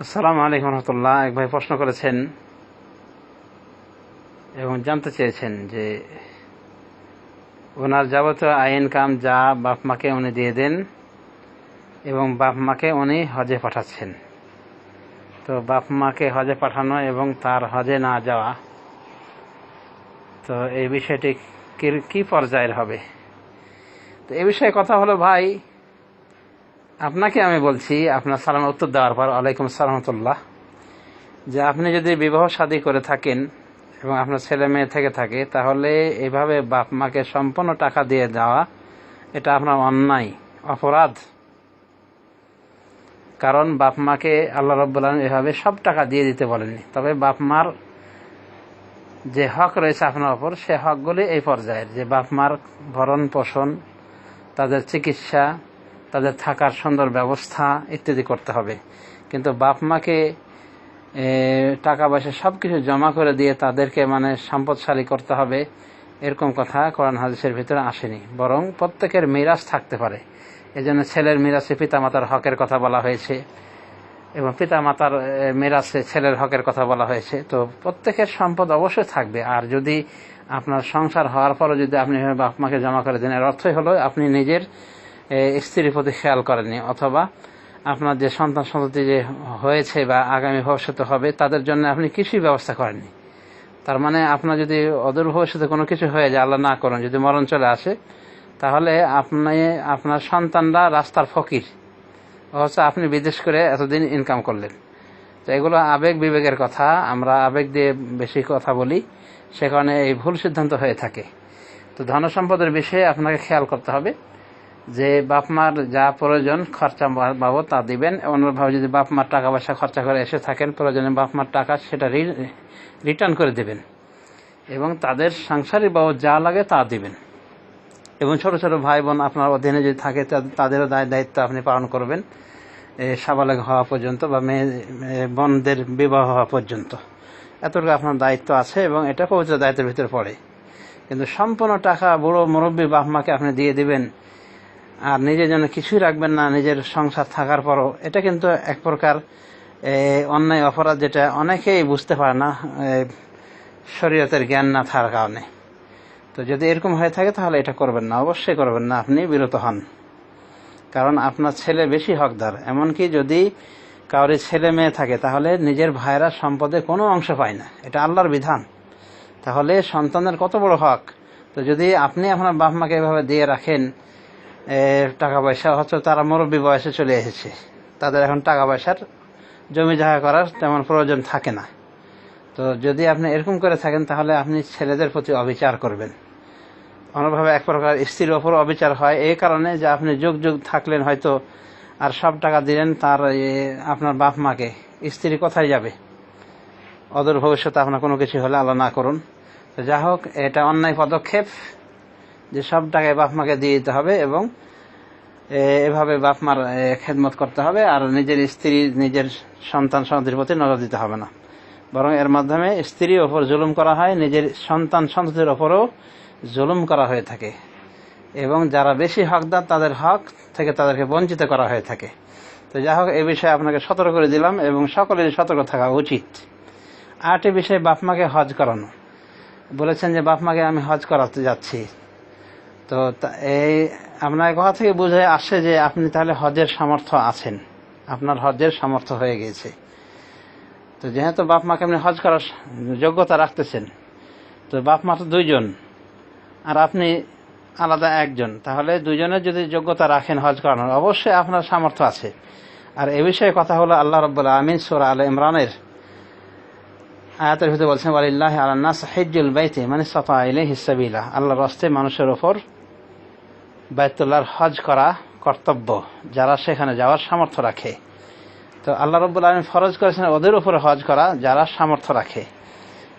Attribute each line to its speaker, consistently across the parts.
Speaker 1: আসসালাম আলাইকুম রহমতুল্লাহ। এক ভাই প্রশ্ন করেছেন এবং জানতে চেয়েছেন যে ওনার যাবতীয় আইন, কাম, যা বাপ মাকে উনি দিয়ে দেন এবং বাপ মাকে উনি হজে পাঠাচ্ছেন। তো বাপ মাকে হজে পাঠানো এবং তার হজে না যাওয়া তো এই বিষয়টি কি- কি পর্যায়ের হবে? তো এ বিষয়ে কথা হলো, ভাই, আপনাকে আমি বলছি, আপনার সালাম উত্তর দেওয়ার পর, আলাইকুম সালামতুল্লাহ যে আপনি যদি বিবাহ শাদী করে থাকেন এবং আপনার ছেলে মেয়ে থেকে থাকে, তাহলে এভাবে বাপ মাকে সম্পূর্ণ টাকা দিয়ে দেওয়া, এটা আপনার অন্যায়, অপরাধ। কারণ বাপ মাকে আল্লাহ রব্বুল এভাবে সব টাকা দিয়ে দিতে বলেননি। তবে বাপ মার যে হক রয়েছে আপনার ওপর সে হকগুলি এই পর্যায়ের, যে বাপ মার ভরণ পোষণ, তাদের চিকিৎসা, তাদের থাকার সুন্দর ব্যবস্থা ইত্যাদি করতে হবে। কিন্তু বাপ মাকে টাকা পয়সা সব কিছু জমা করে দিয়ে তাদেরকে মানে সম্পদশালী করতে হবে, এরকম কথা কোরআন হাদিসের ভিতরে আসেনি। বরং প্রত্যেকের মিরাজ থাকতে পারে। এজন্য ছেলের মিরাজে পিতামাতার হকের কথা বলা হয়েছে। এবং পিতা মাতার মিরাজে ছেলের হকের কথা বলা হয়েছে। তো প্রত্যেকের সম্পদ অবশ্যই থাকবে। আর যদি আপনার সংসার হওয়ার পরও যদি আপনি বাপ মাকে জমা করে দেন, এর অর্থই হলো আপনি নিজের স্ত্রীর প্রতি খেয়াল করেননি। অথবা আপনার যে সন্তান সন্ততি যে হয়েছে বা আগামী ভবিষ্যতে হবে, তাদের জন্য আপনি কিছুই ব্যবস্থা করেননি। তার মানে আপনার যদি অদূর ভবিষ্যতে কোনো কিছু হয়ে যায়, আল্লাহ না করুন, যদি মরণ চলে আসে, তাহলে আপনি, আপনার সন্তানরা রাস্তার ফকির। অথচ আপনি বিদেশ করে এতদিন ইনকাম করলেন। তো এগুলো আবেগ বিবেকের কথা, আমরা আবেগ দিয়ে বেশি কথা বলি, সে কারণে এই ভুল সিদ্ধান্ত হয়ে থাকে। তো ধন সম্পদের বিষয়ে আপনাকে খেয়াল করতে হবে যে বাপ মার যা প্রয়োজন খরচা বাবদ তা দিবেন। অন্যভাবে যদি বাপ মার টাকা পয়সা খরচা করে এসে থাকেন, প্রয়োজনে বাপ মার টাকা সেটা রিটার্ন করে দেবেন। এবং তাদের সাংসারিক বাবদ যা লাগে তা দিবেন। এবং ছোট ছোট ভাই বোন আপনার অধীনে যদি থাকে তাদেরও দায়, দায়িত্ব আপনি পালন করবেন সাবালেগ হওয়া পর্যন্ত বা মেয়ে বোনদের বিবাহ হওয়া পর্যন্ত। এতটুকু আপনার দায়িত্ব আছে এবং এটা পবিত্র দায়িত্বের ভিতরে পড়ে। কিন্তু সম্পূর্ণ টাকা বুড়ো মুরব্বী বাপ মাকে আপনি দিয়ে দিবেন, আর নিজের জন্য কিছুই রাখবেন না, নিজের সংসার থাকার পরও, এটা কিন্তু এক প্রকার অন্যায়, অপরাধ, যেটা অনেকেই বুঝতে পারে না শরীয়তের জ্ঞান না থাকার কারণে। তো যদি এরকম হয়ে থাকে তাহলে এটা করবেন না, অবশ্যই করবেন না, আপনি বিরত হন। কারণ আপনার ছেলে বেশি হকদার, এমনকি যদি কাউরি ছেলে মেয়ে থাকে তাহলে নিজের ভাইরা সম্পদে কোনো অংশ পায় না, এটা আল্লাহর বিধান। তাহলে সন্তানের কত বড় হক। তো যদি আপনি আপনার বাপ মাকে এভাবে দিয়ে রাখেন টাকা পয়সা হচ্ছে তারা মুরব্বী বয়সে চলে এসেছে, তাদের এখন টাকা পয়সার জমি জায়গা করার তেমন প্রয়োজন থাকে না। তো যদি আপনি এরকম করে থাকেন তাহলে আপনি ছেলেদের প্রতি অবিচার করবেন। অন্যভাবে এক প্রকার স্ত্রীর ওপর অবিচার হয়। এই কারণে যে আপনি যুগ যুগ থাকলেন হয়তো আর সব টাকা দিলেন তার আপনার বাপ মাকে। স্ত্রী কোথায় যাবে? অদূর ভবিষ্যতে আপনার কোনো কিছু হলে আল্লাহ না করুন। তো যা হোক, এটা অন্যায় পদক্ষেপ যে সব টাকায় বাপ মাকে দিয়ে দিতে হবে এবং এভাবে বাপ মার খেদমত করতে হবে আর নিজের স্ত্রী, নিজের সন্তান, সন্ততির প্রতি নজর দিতে হবে না। বরং এর মাধ্যমে স্ত্রীর ওপর জুলুম করা হয়, নিজের সন্তান, সন্ততির ওপরও জুলুম করা হয়ে থাকে। এবং যারা বেশি হকদার, তাদের হক থেকে তাদেরকে বঞ্চিত করা হয়ে থাকে। তো যাই হোক এই বিষয়ে আপনাকে সতর্ক করে দিলাম এবং সকলেরই সতর্ক থাকা উচিত। আরেকটি বিষয়ে বাপমাকে হজ করানো। বলেছেন যে বাপমাকে আমি হজ করাতে যাচ্ছি। তো এই আপনার কথা থেকে বুঝে আসে যে, আপনি তাহলে হজের সামর্থ্য আছেন। আপনার হজের সামর্থ্য হয়ে গেছে তো যেহেতু বাপ মাকে আপনি হজ করার যোগ্যতা রাখতেছেন, তো বাপ মা তো দুইজন। আর আপনি আলাদা একজন, তাহলে দুইজনের যদি যোগ্যতা রাখেন হজ করানোর, অবশ্যই আপনার সামর্থ্য আছে। আর এ বিষয়ে কথা হলো আল্লাহ রব্বুল্লা আমিন সোরা আল ইমরানের আয়াতের ভিতরে বলছেন আলিল্লাহ আল্লাহ হিজুল বাইতে মানে সফা আইলে হিসাবিলা আল্লাহর রস্তে মানুষের ওপর বাইতুল্লাহর হজ করা কর্তব্য, যারা সেখানে যাওয়ার সামর্থ্য রাখে। তো আল্লাহ রব্বুল আলমী ফরজ করেছেন ওদের উপরে হজ করা, যারা সামর্থ্য রাখে।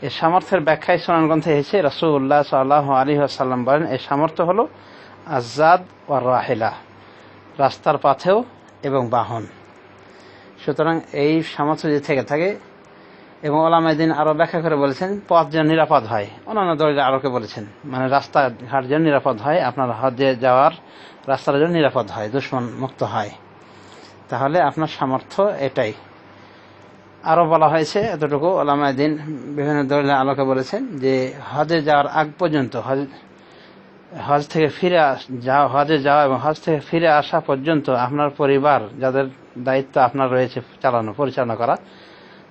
Speaker 1: এই সামর্থ্যের ব্যাখ্যায় সোনান গ্রন্থে এসেছে রসুল্লাহ সাল্লাহ আলী আসাল্লাম বলেন এই সামর্থ্য হলো আজাদ ও রাহেলা, রাস্তার পাথেও এবং বাহন। সুতরাং এই সামর্থ্য যদি থেকে থাকে, এবং ওলামাইদিন আরও ব্যাখ্যা করে বলেছেন, পথ যেন নিরাপদ হয়। অন্যান্য দলিল আরোকে বলেছেন মানে রাস্তাঘাট যেন নিরাপদ হয়, আপনার হজে যাওয়ার রাস্তাটা যেন নিরাপদ হয়, দুশ্মন মুক্ত হয়। তাহলে আপনার সামর্থ্য এটাই। আরও বলা হয়েছে, এতটুকু ওলামাইদিন বিভিন্ন দলিলের আলোকে বলেছেন যে হজে যাওয়ার আগ পর্যন্ত, হজ হজ থেকে ফিরে যাওয়া হজে যাওয়া এবং হজ থেকে ফিরে আসা পর্যন্ত আপনার পরিবার, যাদের দায়িত্ব আপনার রয়েছে চালানো, পরিচালনা করা,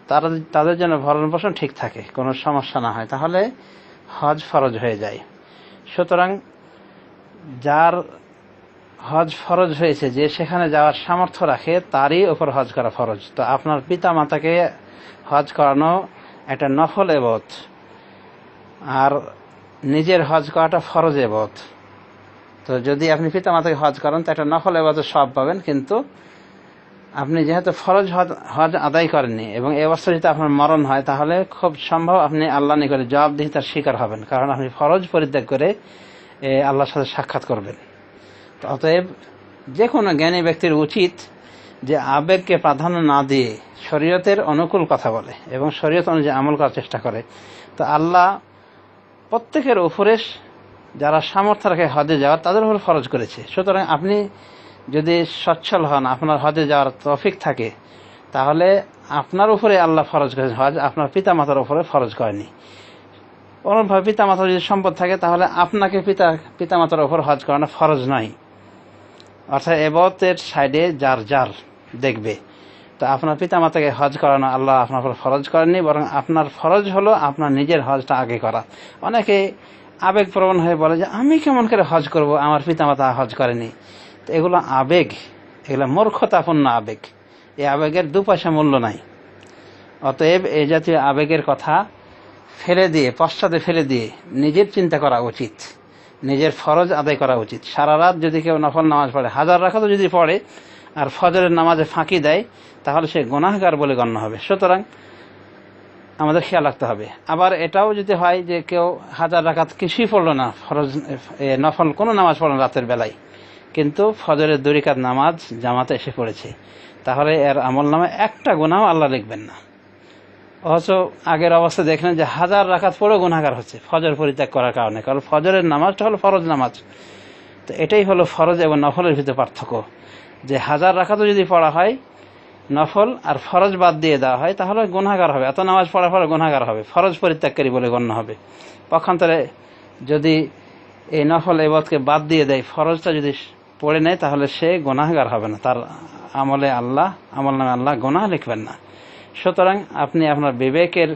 Speaker 1: তারা, তাদের জন্য ভরণ পোষণ ঠিক থাকে, কোনো সমস্যা না হয়। তাহলে হজ ফরজ হয়ে যায়। সুতরাং যার হজ ফরজ হয়েছে, যে সেখানে যাওয়ার সামর্থ্য রাখে, তারই ওপর হজ করা ফরজ। তো আপনার পিতা মাতাকে হজ করানো একটা নফল এবত আর নিজের হজ করাটা ফরজ এবত তো যদি আপনি পিতা মাতাকে হজ করেন, তো একটা নফল এবাদত সব পাবেন, কিন্তু আপনি যেহেতু ফরজ হজ আদায় করেননি, এবং অবস্থা যদি আপনার মরণ হয়, তাহলে খুব সম্ভব আপনি আল্লাহ নিকটে জবাবদিহিতার শিকার হবেন, কারণ আপনি ফরজ পরিত্যাগ করে আল্লাহর সাথে সাক্ষাৎ করবেন। অতএব যে কোনো জ্ঞানী ব্যক্তির উচিত যে আবেগকে প্রাধান্য না দিয়ে শরীয়তের অনুকূল কথা বলে এবং শরীয়ত অনুযায়ী আমল করার চেষ্টা করে। তো আল্লাহ প্রত্যেকের উপরে যারা সামর্থ্য রাখে হজে যাওয়ার, তাদের উপর ফরজ করেছে। সুতরাং আপনি যদি সচ্ছল হন, আপনার হজে যাওয়ার তফিক থাকে, তাহলে আপনার উপরে আল্লাহ ফরজ করেছেন। হজ আপনার পিতা মাতার উপরে ফরজ করেনি। অনুরূপভাবে পিতা মাতার যদি সম্পদ থাকে, তাহলে আপনাকে পিতা পিতা মাতার উপর হজ করানো ফরজ নয়। অর্থাৎ এবতের সাইডে যার যার দেখবে। তো আপনার পিতা মাতাকে হজ করানো আল্লাহ আপনার উপর ফরজ করেননি, বরং আপনার ফরজ হলো আপনার নিজের হজটা আগে করা। অনেকে আবেগপ্রবণ হয়ে বলে যে, আমি কেমন করে হজ করব? আমার পিতা মাতা হজ করেনি। তো এগুলো আবেগ, এগুলো মূর্খতাপূর্ণ আবেগ। এই আবেগের দু পয়সা মূল্য নাই। অতএব এই জাতীয় আবেগের কথা ফেলে দিয়ে, পশ্চাতে ফেলে দিয়ে নিজের চিন্তা করা উচিত। নিজের ফরজ আদায় করা উচিত। সারা রাত যদি কেউ নফল নামাজ পড়ে, হাজার রাখাতও যদি পড়ে, আর ফজরের নামাজে ফাঁকি দেয়, তাহলে সে গুনাহগার বলে গণ্য হবে। সুতরাং আমাদের খেয়াল রাখতে হবে। আবার এটাও যদি হয় যে কেউ হাজার রাখাত কিছুই পড়ল না, ফরজ নফল কোনো নামাজ পড়ল রাতের বেলায়, কিন্তু ফজরের দরিকাত নামাজ জামাতে এসে পড়েছে, তাহলে এর আমল নামে একটা গুণাও আল্লাহ লিখবেন না। অথচ আগের অবস্থা দেখলেন যে হাজার রাখাত পড়েও গুণাগার হচ্ছে, ফজর পরিত্যাগ করার কারণে। কারণ ফজরের নামাজটা হলো ফরজ নামাজ। তো এটাই হলো ফরজ এবং নফলের ভিতরে পার্থক্য। যে হাজার রাখাতও যদি পড়া হয়, নফল আর ফরজ বাদ দিয়ে দেওয়া হয়, তাহলে গুনাগার হবে। এত নামাজ পড়ার পরে গুনাগার হবে। ফরজ পরিত্যাগকারী বলে গণ্য হবে। পক্ষান্তরে যদি এই নফল এবাদকে বাদ দিয়ে দেয়, ফরজটা যদি পড়ে নেয়, তাহলে সে গুনাহগার হবে না। তার আমলে আল্লাহ, আমল নামে আল্লাহ গুনাহ লিখবেন না। সুতরাং আপনি আপনার বিবেকের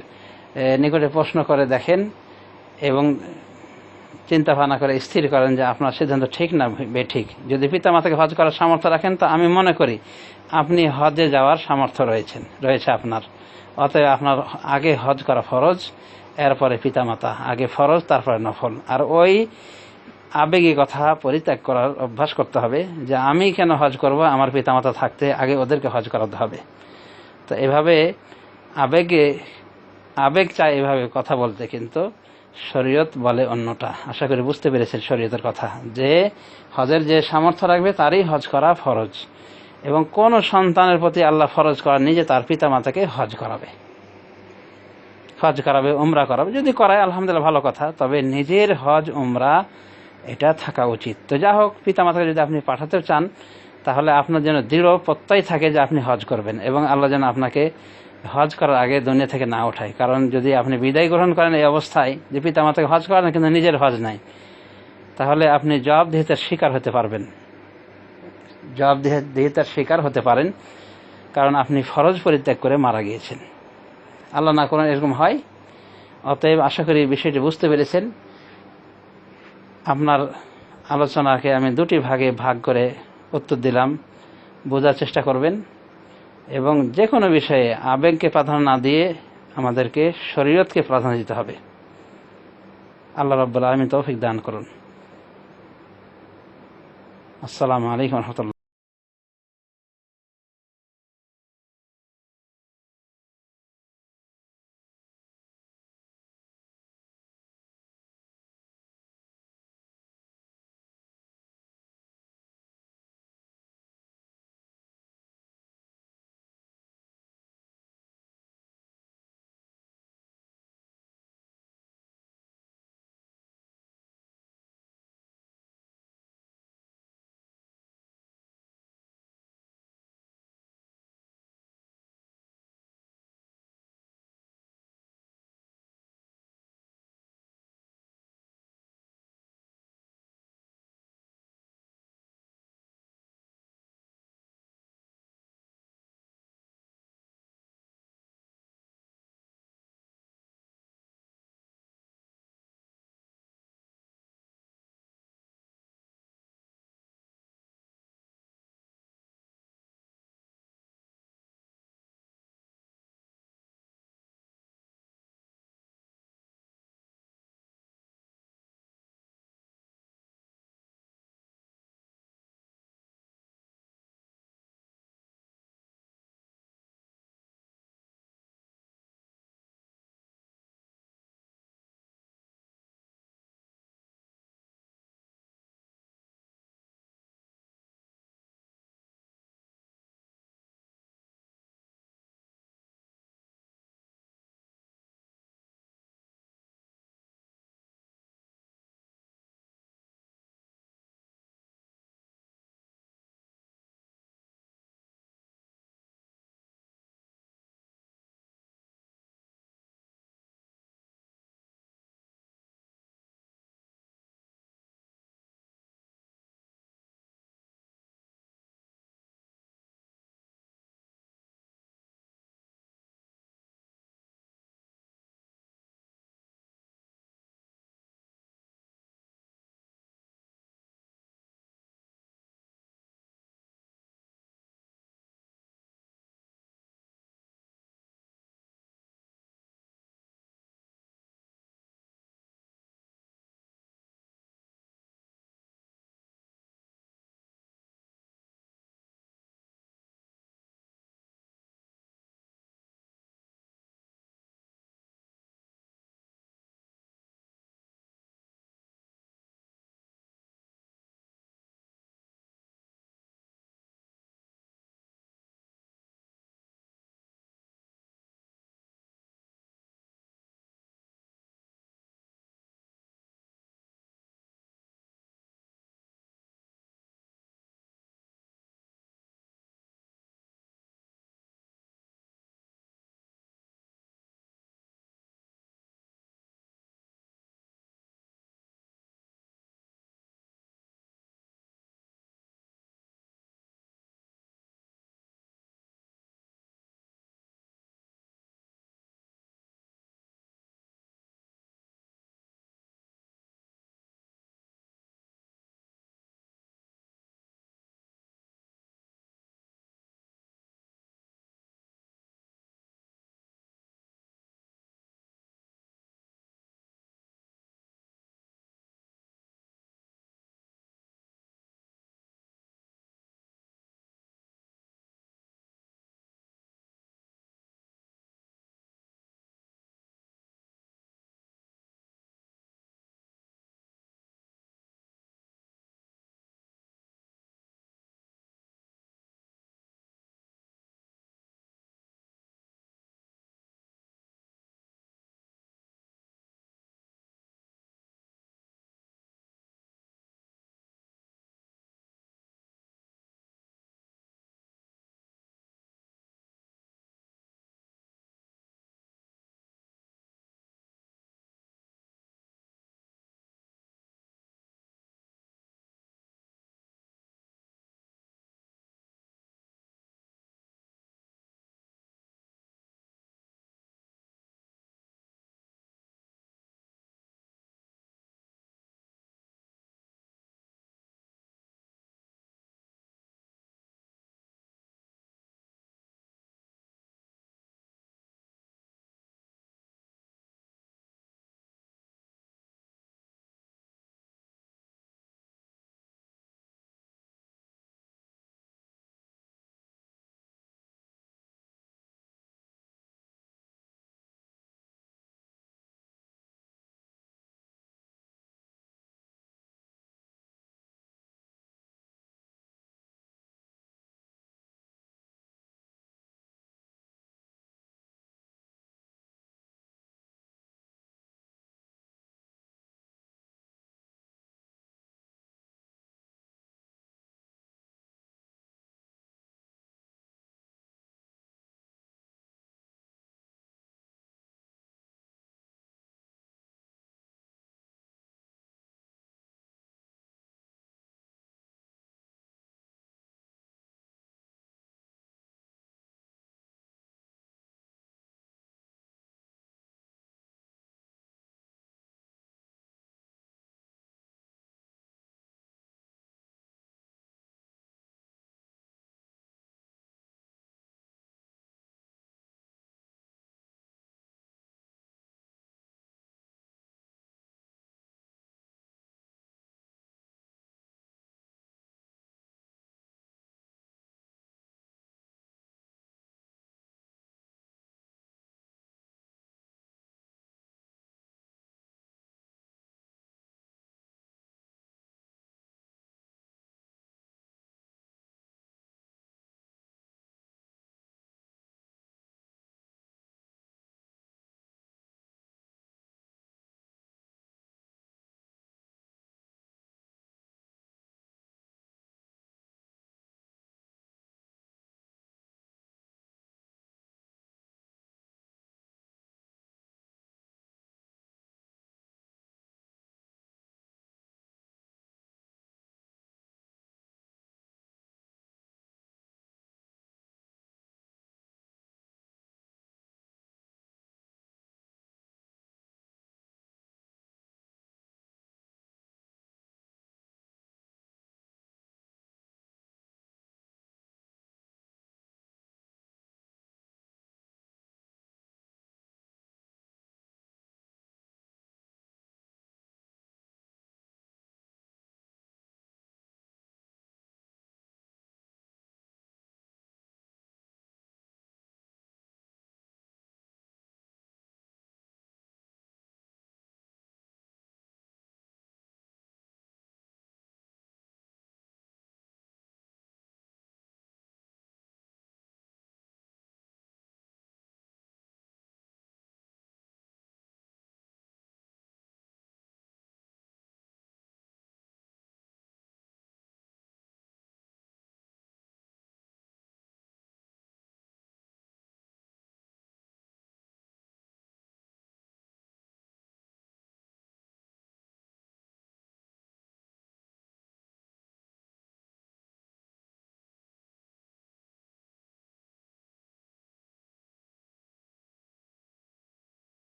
Speaker 1: নিকটে প্রশ্ন করে দেখেন এবং চিন্তা ভাবনা করে স্থির করেন যে আপনার সিদ্ধান্ত ঠিক না বেঠিক। যদি পিতা মাতাকে হজ করার সামর্থ্য রাখেন, তো আমি মনে করি আপনি হজে যাওয়ার সামর্থ্য রয়েছেন, রয়েছে আপনার। অতএব আপনার আগে হজ করা ফরজ, এরপরে পিতামাতা, আগে ফরজ, তারপরে নফল। আর ওই আবেগী কথা পরিত্যাগ করার অভ্যাস করতে হবে যে আমি কেন হজ করব, আমার পিতামাতা থাকতে আগে ওদেরকে হজ করাতে হবে। তো এভাবে আবেগে, আবেগ চায় এভাবে কথা বলতে, কিন্তু শরীয়ত বলে অন্যটা। আশা করি বুঝতে পেরেছেন শরীয়তের কথা, যে হজের যে সামর্থ্য রাখবে তারই হজ করা ফরজ, এবং কোন সন্তানের প্রতি আল্লাহ ফরজ করা নিজে তার পিতা মাতাকে হজ করাবে। হজ করাবে, উমরা করাবে, যদি করায়, আলহামদুলিল্লাহ, ভালো কথা, তবে নিজের হজ, উমরা, এটা থাকা উচিত। তো যা হোক পিতা মাতাকে যদি আপনি পাঠাতে চান তাহলে আপনার যেন দৃঢ় প্রত্যয় থাকে যে আপনি হজ করবেন এবং আল্লাহ যেন আপনাকে হজ করার আগে দুনিয়া থেকে না ওঠায়। কারণ যদি আপনি বিদায় গ্রহণ করেন এই অবস্থায়, যে পিতা মাতাকে হজ করেন, কিন্তু নিজের হজ নাই, তাহলে আপনি জবাবদিহিতার শিকার হতে পারবেন। জবাবদিহিতার শিকার হতে পারেন, কারণ আপনি ফরজ পরিত্যাগ করে মারা গিয়েছেন। আল্লাহ না করেন এরকম হয়। অতএব আশা করি বিষয়টি বুঝতে পেরেছেন। আপনার আলোচনাকে আমি দুটি ভাগে ভাগ করে উত্তর দিলাম। বোঝার চেষ্টা করবেন এবং যে কোনো বিষয়ে আবেগকে প্রাধান্য না দিয়ে আমাদেরকে শরীরতকে প্রাধান্য দিতে হবে। আল্লাহ রব্বুল আলমী তৌফিক দান করুন। আসসালামু আলাইকুম রহমতুল্লাহ।